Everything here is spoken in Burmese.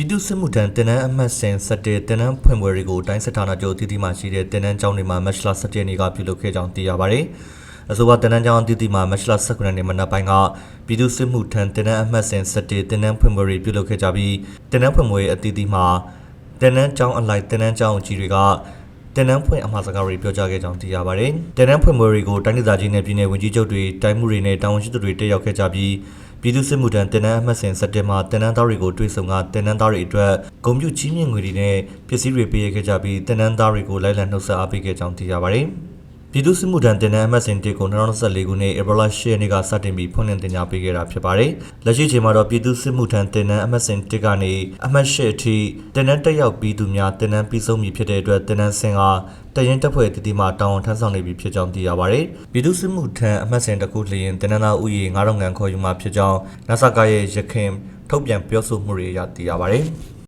ပြည်သူ့စစ်မှုထမ်းတင်နန်းအမှတ်စဉ်17တင်နန်းဖွင့်ပွဲတွေကိုတိုင်းစစ်ဌာနချုပ်တည်တည်မှရှိတဲ့တင်နန်းကျောင်းတွေမှာမတ်လ17ရက်နေ့ကပြုလုပ်ခဲ့ကြောင်းသိရပါတယ်။အဆိုပါတင်နန်းကျောင်းတည်တည်မှမတ်လ19ရက်နေ့မနက်ပိုင်းကပြည်သူ့စစ်မှုထမ်းတင်နန်းအမှတ်စဉ်17တင်နန်းဖွင့်ပွဲတွေပြုလုပ်ခဲ့ကြပြီးတင်နန်းဖွင့်ပွဲအသီးသီးမှာတင်နန်းကျောင်းအလိုက်တင်နန်းကျောင်းကြီးတွေကတင်နန်းဖွင့်အမှားစကားတွေပြောကြားခဲ့ကြောင်းသိရပါတယ်။တင်နန်းဖွင့်ပွဲတွေကိုတိုင်းဒေသကြီးနဲ့ပြည်내ဝန်ကြီးချုပ်တွေတိုင်းမှုတွေနဲ့တာဝန်ရှိသူတွေတက်ရောက်ခဲ့ကြပြီး ပြည်သူ့စစ်မှုထမ်းတင်နန်းအမှတ်စဉ်17မှာတင်နန်းသားတွေကိုတွေ့ဆုံကတင်နန်းသားတွေအတွက်ဂုံပြုကြီးမြင့်ငွေတွေနဲ့ပစ္စည်းတွေပေးရခဲ့ကြပြီးတင်နန်းသားတွေကိုလိုက်လံနှုတ်ဆက်အားပေးခဲ့ကြောင်းသိရပါတယ်။ ပြည်သူ့စစ်မှုထမ်းတင်နန်းအမှတ်စဉ်1ကို2024ခုနှစ်ဧပြီလ10ရက်နေ့ကစတင်ပြီးဖွင့်လှစ်တင်ကြားပေးခဲ့တာဖြစ်ပါတယ်။လက်ရှိချိန်မှာတော့ပြည်သူ့စစ်မှုထမ်းတင်နန်းအမှတ်စဉ်1ကနေအမှတ်10အထိတင်နန်းတက်ရောက်ပြီးသူများတင်နန်းပြီးဆုံးပြီဖြစ်တဲ့အတွက်တင်နန်းစင်ကတရင်တပ်ဖွဲ့တည်တည်မှတောင်းဝန်ထမ်းဆောင်နေပြီဖြစ်ကြောင်းသိရပါတယ်။ပြည်သူ့စစ်မှုထမ်းအမှတ်စဉ်တစ်ခုလျင်တင်နန်းသားဥယျာဉ်9000ခန်းခေါ်ယူမှာဖြစ်ကြောင်း NASA ကရဲ့ရခင်ထုတ်ပြန်ပြောဆိုမှုတွေအရသိရပါတယ်။